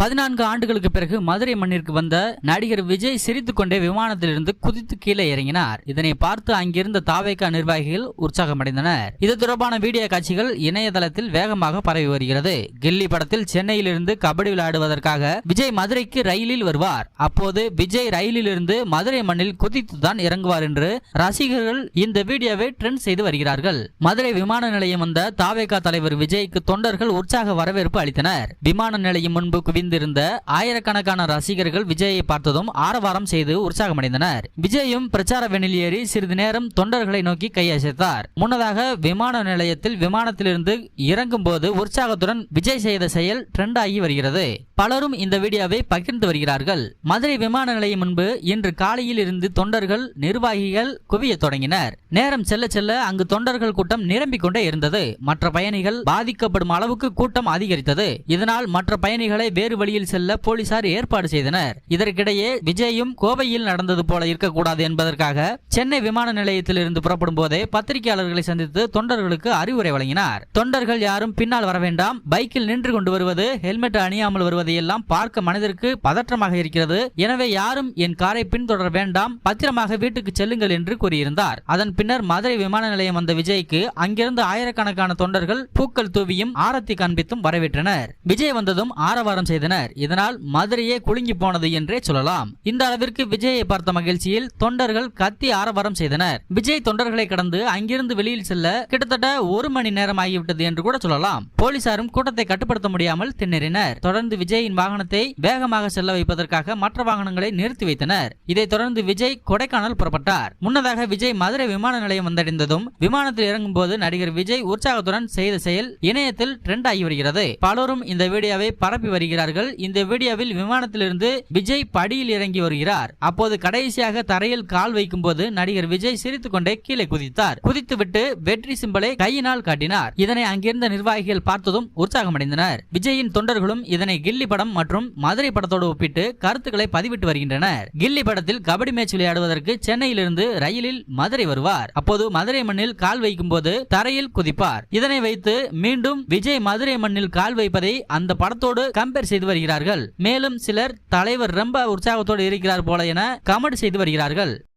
பதினான்கு ஆண்டுகளுக்கு பிறகு மதுரை மண்ணிற்கு வந்த நடிகர் விஜய் சிரித்துக்கொண்டே விமானத்திலிருந்து குதித்து கீழே இறங்கினார். இதனை பார்த்து அங்கிருந்த தாவேக்கா நிர்வாகிகள் உற்சாகமடைந்தனர். இது தொடர்பான வீடியோ காட்சிகள் இணையதளத்தில் வேகமாக பரவி வருகிறது. கில்லி படத்தில் சென்னையிலிருந்து கபடி விளையாடுவதற்காக விஜய் மதுரைக்கு ரயிலில் வருவார். அப்போது விஜய் ரயிலிலிருந்து மதுரை மண்ணில் குதித்துதான் இறங்குவார் என்று ரசிகர்கள் இந்த வீடியோவை ட்ரெண்ட் செய்து வருகிறார்கள். மதுரை விமான நிலையம் வந்த தாவேகா தலைவர் விஜய்க்கு தொண்டர்கள் உற்சாக வரவேற்பு அளித்தனர். விமான நிலையம் முன்பு குவிந்திருந்த ஆயிரக்கணக்கான ரசிகர்கள் விஜயை பார்த்ததும் ஆரவாரம் செய்து உற்சாகமடைந்தனர். விஜயும் பிரச்சார வெண்ணில் ஏறி சிறிது நேரம் தொண்டர்களை நோக்கி கையசைத்தார். முன்னதாக விமான நிலையத்தில் விமானத்திலிருந்து இறங்கும் போது உற்சாகத்துடன் விஜய் செய்த செயல் ட்ரெண்ட் ஆகி வருகிறது. பலரும் இந்த வீடியோவை பகிர்ந்து வருகிறார்கள். மதுரை விமான நிலையம் முன்பு இன்று காலையில் இருந்து தொண்டர்கள் நிர்வாகிகள் குவிய தொடங்கினர். நேரம் செல்ல செல்ல அங்கு தொண்டர்கள் கூட்டம் நிரம்பிக் கொண்டே இருந்தது. மற்ற பயணிகள் பாதிக்கப்படும் அளவுக்கு கூட்டம் அதிகரித்தது. இதனால் மற்ற பயணிகளை வேறு வழியில் செல்ல போலீசார் ஏற்பாடு செய்தனர். இதற்கிடையே விஜயும் கோவையில் நடந்தது போல இருக்கக்கூடாது என்பதற்காக சென்னை விமான நிலையத்தில் இருந்து புறப்படும் போதே பத்திரிகையாளர்களை சந்தித்து தொண்டர்களுக்கு அறிவுரை வழங்கினார். தொண்டர்கள் யாரும் பின்னால் வர வேண்டாம். பைக்கில் நின்று கொண்டு வருவது ஹெல்மெட் அணியாமல் வருவதை எல்லாம் பார்க்க மனதிற்கு பதற்றமாக இருக்கிறது. எனவே யாரும் என் காரை பின்தொடர வேண்டாம். பத்திரமாக வீட்டுக்கு செல்லுங்கள் என்று கூறியிருந்தார். அதன் பின்னர் மதுரை விமான நிலையம் வந்த விஜய்க்கு அங்கிருந்து ஆயிரக்கணக்கான தொண்டர்கள் பூக்கள் தூவியும் ஆரத்தி காண்பித்தும் வரவேற்றனர். விஜய் வந்ததும் ஆரவாரம் செய்தனர். இதனால் மதுரையே குலுங்கி போனது என்றே சொல்லலாம். இந்த அளவிற்கு விஜயை பார்த்த மகிழ்ச்சியில் தொண்டர்கள் கத்தி ஆரவாரம் செய்தனர். விஜய் தொண்டர்களை கடந்து அங்கிருந்து வெளியில் செல்ல கிட்டத்தட்ட ஒரு மணி நேரம் ஆகிவிட்டது என்று கூட சொல்லலாம். போலீசாரும் கூட்டத்தை கட்டுப்படுத்த முடியாமல் திணறினர். தொடர்ந்து விஜயின் வாகனத்தை வேகமாக செல்ல வைப்பதற்காக மற்ற வாகனங்களை நிறுத்தி வைத்தனர். இதைத் தொடர்ந்து விஜய் கொடைக்கானல் புறப்பட்டார். முன்னதாக விஜய் மதுரை விமான நிலையம் வந்தடைந்ததும் விமானத்தில் இறங்கும் போது நடிகர் விஜய் உற்சாகத்துடன் செய்த செயல் இணையத்தில் ட்ரெண்ட் ஆகி வருகிறது. பலரும் இந்த வீடியோவை பரப்பி வருகிறார்கள் இந்த வீடியோவில் விமானத்திலிருந்து விஜய் படியில் இறங்கி வருகிறார். அப்போது கடைசியாக தரையில் கால் வைக்கும் போது நடிகர் விஜய் சிரித்துக் கொண்டே கீழே குதித்தார். குதித்துவிட்டு வெற்றி சிம்பலை கையினால் காட்டினார். இதனை அங்கிருந்த நிர்வாகிகள் பார்த்ததும் உற்சாகமடைந்தனர். விஜயின் தொண்டர்களும் இதனை கில்லி படம் மற்றும் மதுரை படத்தோடு ஒப்பிட்டு கருத்துக்களை பதிவிட்டு வருகின்றனர். கில்லி படத்தில் கபடி மேட்ச் விளையாடுவதற்கு சென்னையிலிருந்து ரயிலில் மதுரை வருவார். அப்போது மதுரை மண்ணில் கால் வைக்கும் போது தரையில் குதிப்பார். இதனை வைத்து மீண்டும் விஜய் மதுரை மண்ணில் கால் வைப்பதை அந்த படத்தோடு கம்பேர் செய்து வருகிறார்கள். மேலும் சிலர் தலைவர் ரொம்ப உற்சாகத்தோடு இருக்கிறார் போல என கமெண்ட் செய்து வருகிறார்கள்.